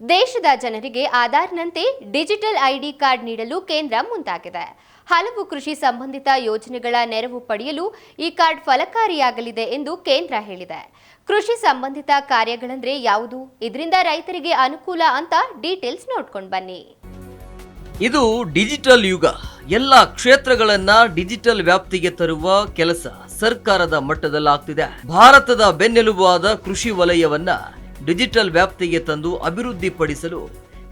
ದೇಶದ ಜನರಿಗೆ ಆಧಾರ್ನಂತೆ digital ID card ನೀಡಲು ಕೇಂದ್ರ ಮುಂದಾಗಿದೆ. ಹಲವು ಕೃಷಿ ಸಂಬಂಧಿತ ಯೋಜನೆಗಳ ನೆರವು ಪಡೆಯಲು ಈ ಕಾರ್ಡ್ ಫಲಕಾರಿಯಾಗಲಿದೆ ಎಂದು ಕೇಂದ್ರ ಹೇಳಿದೆ. ಕೃಷಿ ಸಂಬಂಧಿತ ಕಾರ್ಯಗಳಂದ್ರೆ ಯಾವುದು? ಇದರಿಂದ ರೈತರಿಗೆ ಅನುಕೂಲ ಅಂತ ಡೀಟೇಲ್ಸ್ ನೋಡ್ಕೊಂಡು ಬನ್ನಿ. ಇದು ಡಿಜಿಟಲ್ ಯುಗ. ಎಲ್ಲ ಕ್ಷೇತ್ರಗಳನ್ನ ಡಿಜಿಟಲ್ ವ್ಯಾಪ್ತಿಗೆ ತರುವ ಕೆಲಸ ಸರ್ಕಾರದ ಮಟ್ಟದಲ್ಲಾಗ್ತಿದೆ. ಭಾರತದ ಬೆನ್ನೆಲುಬಾದ ಕೃಷಿ ವಲಯವನ್ನ ಡಿಜಿಟಲ್ ವ್ಯಾಪ್ತಿಗೆ ತಂದು ಅಭಿವೃದ್ಧಿಪಡಿಸಲು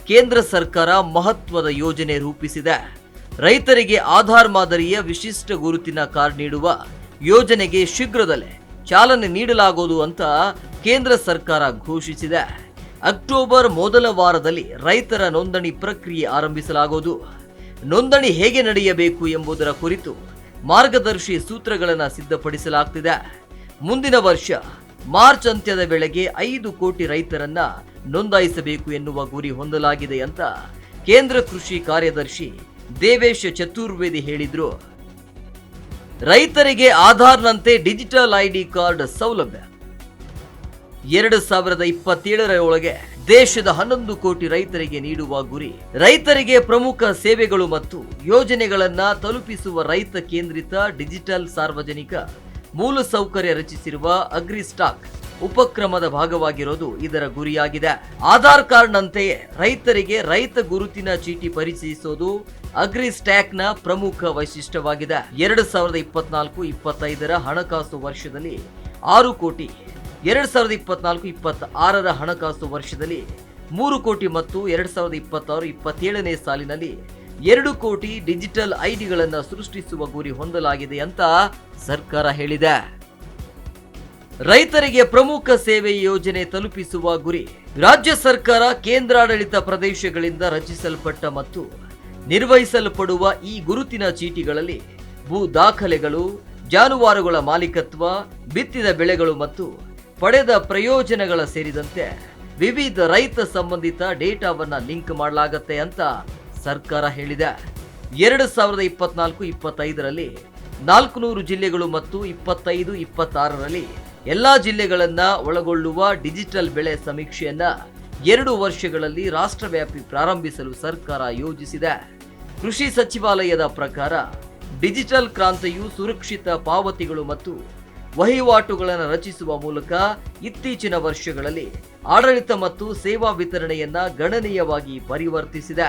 ಕೇಂದ್ರ ಸರ್ಕಾರ ಮಹತ್ವದ ಯೋಜನೆ ರೂಪಿಸಿದೆ. ರೈತರಿಗೆ ಆಧಾರ್ ಮಾದರಿಯ ವಿಶಿಷ್ಟ ಗುರುತಿನ ಕಾರ್ಡ್ ನೀಡುವ ಯೋಜನೆಗೆ ಶೀಘ್ರದಲ್ಲೇ ಚಾಲನೆ ನೀಡಲಾಗುವುದು ಅಂತ ಕೇಂದ್ರ ಸರ್ಕಾರ ಘೋಷಿಸಿದೆ. ಅಕ್ಟೋಬರ್ ಮೊದಲ ವಾರದಲ್ಲಿ ರೈತರ ನೋಂದಣಿ ಪ್ರಕ್ರಿಯೆ ಆರಂಭಿಸಲಾಗುವುದು. ನೋಂದಣಿ ಹೇಗೆ ನಡೆಯಬೇಕು ಎಂಬುದರ ಕುರಿತು ಮಾರ್ಗದರ್ಶಿ ಸೂತ್ರಗಳನ್ನು ಸಿದ್ಧಪಡಿಸಲಾಗ್ತಿದೆ. ಮುಂದಿನ ವರ್ಷ ಮಾರ್ಚ್ ಅಂತ್ಯದ ವೇಳೆಗೆ ಐದು ಕೋಟಿ ರೈತರನ್ನ ನೋಂದಾಯಿಸಬೇಕು ಎನ್ನುವ ಗುರಿ ಹೊಂದಲಾಗಿದೆ ಅಂತ ಕೇಂದ್ರ ಕೃಷಿ ಕಾರ್ಯದರ್ಶಿ ದೇವೇಶ್ ಚತುರ್ವೇದಿ ಹೇಳಿದ್ರು. ರೈತರಿಗೆ ಆಧಾರ್ನಂತೆ ಡಿಜಿಟಲ್ ಐಡಿ ಕಾರ್ಡ್ ಸೌಲಭ್ಯ. ಎರಡು ಸಾವಿರದ ಇಪ್ಪತ್ತೇಳರ ಒಳಗೆ ದೇಶದ ಹನ್ನೊಂದು ಕೋಟಿ ರೈತರಿಗೆ ನೀಡುವ ಗುರಿ. ರೈತರಿಗೆ ಪ್ರಮುಖ ಸೇವೆಗಳು ಮತ್ತು ಯೋಜನೆಗಳನ್ನ ತಲುಪಿಸುವ ರೈತ ಕೇಂದ್ರಿತ ಡಿಜಿಟಲ್ ಸಾರ್ವಜನಿಕ ಮೂಲಸೌಕರ್ಯ ರಚಿಸಿರುವ ಅಗ್ರಿ ಸ್ಟಾಕ್ ಉಪಕ್ರಮದ ಭಾಗವಾಗಿರೋದು ಇದರ ಗುರಿಯಾಗಿದೆ. ಆಧಾರ್ ಕಾರ್ಡ್ನಂತೆಯೇ ರೈತರಿಗೆ ರೈತ ಗುರುತಿನ ಚೀಟಿ ಪರಿಚಯಿಸೋದು ಅಗ್ರಿ ಸ್ಟ್ಯಾಕ್ನ ಪ್ರಮುಖ ವೈಶಿಷ್ಟ್ಯವಾಗಿದೆ. ಎರಡು ಸಾವಿರದ ಇಪ್ಪತ್ನಾಲ್ಕು ಇಪ್ಪತ್ತೈದರ ಹಣಕಾಸು ವರ್ಷದಲ್ಲಿ ಆರು ಕೋಟಿ, ಎರಡು ಸಾವಿರದ ಇಪ್ಪತ್ನಾಲ್ಕು ಇಪ್ಪತ್ತ ಆರರ ಹಣಕಾಸು ವರ್ಷದಲ್ಲಿ ಮೂರು ಕೋಟಿ ಮತ್ತು ಎರಡು ಸಾವಿರದ ಇಪ್ಪತ್ತಾರು ಇಪ್ಪತ್ತೇಳನೇ ಸಾಲಿನಲ್ಲಿ ಎರಡು ಕೋಟಿ ಡಿಜಿಟಲ್ ಐಡಿಗಳನ್ನು ಸೃಷ್ಟಿಸುವ ಗುರಿ ಹೊಂದಲಾಗಿದೆ ಅಂತ ಸರ್ಕಾರ ಹೇಳಿದೆ. ರೈತರಿಗೆ ಪ್ರಮುಖ ಸೇವೆ ಯೋಜನೆ ತಲುಪಿಸುವ ಗುರಿ. ರಾಜ್ಯ ಸರ್ಕಾರ ಕೇಂದ್ರಾಡಳಿತ ಪ್ರದೇಶಗಳಿಂದ ರಚಿಸಲ್ಪಟ್ಟ ಮತ್ತು ನಿರ್ವಹಿಸಲ್ಪಡುವ ಈ ಗುರುತಿನ ಚೀಟಿಗಳಲ್ಲಿ ಭೂ ದಾಖಲೆಗಳು, ಜಾನುವಾರುಗಳ ಮಾಲೀಕತ್ವ, ಬಿತ್ತಿದ ಬೆಳೆಗಳು ಮತ್ತು ಪಡೆದ ಪ್ರಯೋಜನಗಳ ಸೇರಿದಂತೆ ವಿವಿಧ ರೈತ ಸಂಬಂಧಿತ ಡೇಟಾವನ್ನ ಲಿಂಕ್ ಮಾಡಲಾಗತ್ತೆ ಅಂತ ಸರ್ಕಾರ ಹೇಳಿದೆ. ಎರಡು ಸಾವಿರದ ಇಪ್ಪತ್ನಾಲ್ಕು, ಇಪ್ಪತ್ತೈದರಲ್ಲಿ ನಾಲ್ಕುನೂರು ಜಿಲ್ಲೆಗಳು ಮತ್ತು ಇಪ್ಪತ್ತೈದು, ಇಪ್ಪತ್ತಾರರಲ್ಲಿ ಎಲ್ಲಾ ಜಿಲ್ಲೆಗಳನ್ನ ಒಳಗೊಳ್ಳುವ ಡಿಜಿಟಲ್ ಬೆಳೆ ಸಮೀಕ್ಷೆಯನ್ನ ಎರಡು ವರ್ಷಗಳಲ್ಲಿ ರಾಷ್ಟ್ರವ್ಯಾಪಿ ಪ್ರಾರಂಭಿಸಲು ಸರ್ಕಾರ ಯೋಜಿಸಿದೆ. ಕೃಷಿ ಸಚಿವಾಲಯದ ಪ್ರಕಾರ ಡಿಜಿಟಲ್ ಕ್ರಾಂತಿಯು ಸುರಕ್ಷಿತ ಪಾವತಿಗಳು ಮತ್ತು ವಹಿವಾಟುಗಳನ್ನು ರಚಿಸುವ ಮೂಲಕ ಇತ್ತೀಚಿನ ವರ್ಷಗಳಲ್ಲಿ ಆಡಳಿತ ಮತ್ತು ಸೇವಾ ವಿತರಣೆಯನ್ನ ಗಣನೀಯವಾಗಿ ಪರಿವರ್ತಿಸಿದೆ.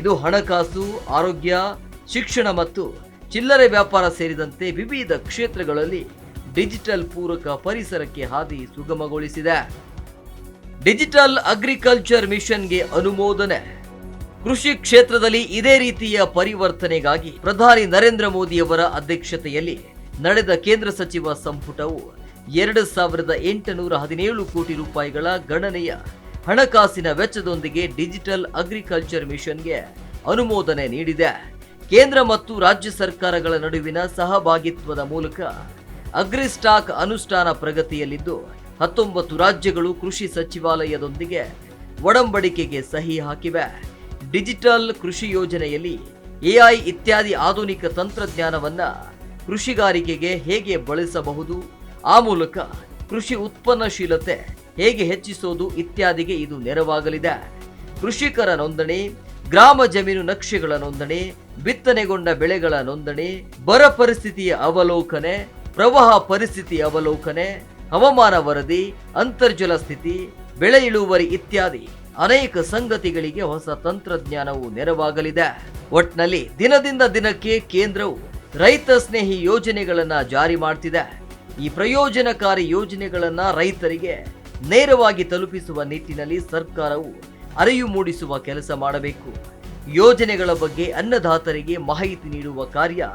ಇದು ಹಣಕಾಸು, ಆರೋಗ್ಯ, ಶಿಕ್ಷಣ ಮತ್ತು ಚಿಲ್ಲರೆ ವ್ಯಾಪಾರ ಸೇರಿದಂತೆ ವಿವಿಧ ಕ್ಷೇತ್ರಗಳಲ್ಲಿ ಡಿಜಿಟಲ್ ಪೂರಕ ಪರಿಸರಕ್ಕೆ ಹಾದಿ ಸುಗಮಗೊಳಿಸಿದೆ. ಡಿಜಿಟಲ್ ಅಗ್ರಿಕಲ್ಚರ್ ಮಿಷನ್ಗೆ ಅನುಮೋದನೆ. ಕೃಷಿ ಕ್ಷೇತ್ರದಲ್ಲಿ ಇದೇ ರೀತಿಯ ಪರಿವರ್ತನೆಗಾಗಿ ಪ್ರಧಾನಿ ನರೇಂದ್ರ ಮೋದಿಯವರ ಅಧ್ಯಕ್ಷತೆಯಲ್ಲಿ ನಡೆದ ಕೇಂದ್ರ ಸಚಿವ ಸಂಪುಟವು ಎರಡು ಸಾವಿರದ ಎಂಟುನೂರ ಹದಿನೇಳು ಕೋಟಿ ರೂಪಾಯಿಗಳ ಗಣನೆಯ ಹಣಕಾಸಿನ ವೆಚ್ಚದೊಂದಿಗೆ ಡಿಜಿಟಲ್ ಅಗ್ರಿಕಲ್ಚರ್ ಮಿಷನ್ಗೆ ಅನುಮೋದನೆ ನೀಡಿದೆ. ಕೇಂದ್ರ ಮತ್ತು ರಾಜ್ಯ ಸರ್ಕಾರಗಳ ನಡುವಿನ ಸಹಭಾಗಿತ್ವದ ಮೂಲಕ ಅಗ್ರಿಸ್ಟಾಕ್ ಅನುಷ್ಠಾನ ಪ್ರಗತಿಯಲ್ಲಿದ್ದು, ಹತ್ತೊಂಬತ್ತು ರಾಜ್ಯಗಳು ಕೃಷಿ ಸಚಿವಾಲಯದೊಂದಿಗೆ ಒಡಂಬಡಿಕೆಗೆ ಸಹಿ ಹಾಕಿವೆ. ಡಿಜಿಟಲ್ ಕೃಷಿ ಯೋಜನೆಯಲ್ಲಿ ಎಐ ಇತ್ಯಾದಿ ಆಧುನಿಕ ತಂತ್ರಜ್ಞಾನವನ್ನ ಕೃಷಿಗಾರಿಕೆಗೆ ಹೇಗೆ ಬಳಸಬಹುದು? ಆ ಮೂಲಕ ಕೃಷಿ ಉತ್ಪನ್ನಶೀಲತೆ ಹೇಗೆ ಹೆಚ್ಚಿಸೋದು ಇತ್ಯಾದಿಗೆ ಇದು ನೆರವಾಗಲಿದೆ. ಕೃಷಿಕರ ನೋಂದಣಿ, ಗ್ರಾಮ ಜಮೀನು ನಕ್ಷೆಗಳ ನೋಂದಣಿ, ಬಿತ್ತನೆಗೊಂಡ ಬೆಳೆಗಳ ನೋಂದಣಿ, ಬರ ಪರಿಸ್ಥಿತಿಯ ಅವಲೋಕನೆ, ಪ್ರವಾಹ ಪರಿಸ್ಥಿತಿ ಅವಲೋಕನೆ, ಹವಾಮಾನ ವರದಿ, ಅಂತರ್ಜಲ ಸ್ಥಿತಿ, ಬೆಳೆ ಇಳುವರಿ ಇತ್ಯಾದಿ ಅನೇಕ ಸಂಗತಿಗಳಿಗೆ ಹೊಸ ತಂತ್ರಜ್ಞಾನವು ನೆರವಾಗಲಿದೆ. ಒಟ್ನಲ್ಲಿ ದಿನದಿಂದ ದಿನಕ್ಕೆ ಕೇಂದ್ರವು ರೈತ ಸ್ನೇಹಿ ಯೋಜನೆಗಳನ್ನು ಜಾರಿ ಮಾಡ್ತಿದೆ. ಈ ಪ್ರಯೋಜನಕಾರಿ ಯೋಜನೆಗಳನ್ನು ರೈತರಿಗೆ ನೇರವಾಗಿ ತಲುಪಿಸುವ ನಿಟ್ಟಿನಲ್ಲಿ ಸರ್ಕಾರವು ಅರಿವು ಮೂಡಿಸುವ ಕೆಲಸ ಮಾಡಬೇಕು. ಯೋಜನೆಗಳ ಬಗ್ಗೆ ಅನ್ನದಾತರಿಗೆ ಮಾಹಿತಿ ನೀಡುವ ಕಾರ್ಯ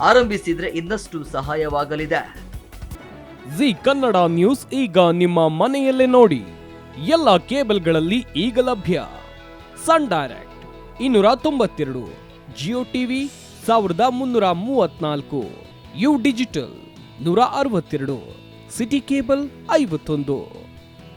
ಆರಂಭಿಸಿದ್ರೆ ಇನ್ನಷ್ಟು ಸಹಾಯವಾಗಲಿದೆ. ಜಿ ಕನ್ನಡ ನ್ಯೂಸ್ ಈಗ ನಿಮ್ಮ ಮನೆಯಲ್ಲೇ ನೋಡಿ. ಎಲ್ಲ ಕೇಬಲ್ಗಳಲ್ಲಿ ಈಗ ಲಭ್ಯ. ಸನ್ ಡೈರೆಕ್ಟ್ ಇನ್ನೂರ ತೊಂಬತ್ತೆರಡು, ಜಿಯೋ ಟಿವಿ ಸಾವಿರದ ಮುನ್ನೂರ ಮೂವತ್ನಾಲ್ಕು, ಯು ಡಿಜಿಟಲ್ ನೂರ ಅರವತ್ತೆರಡು, ಸಿಟಿ ಕೇಬಲ್ ಐವತ್ತೊಂದು.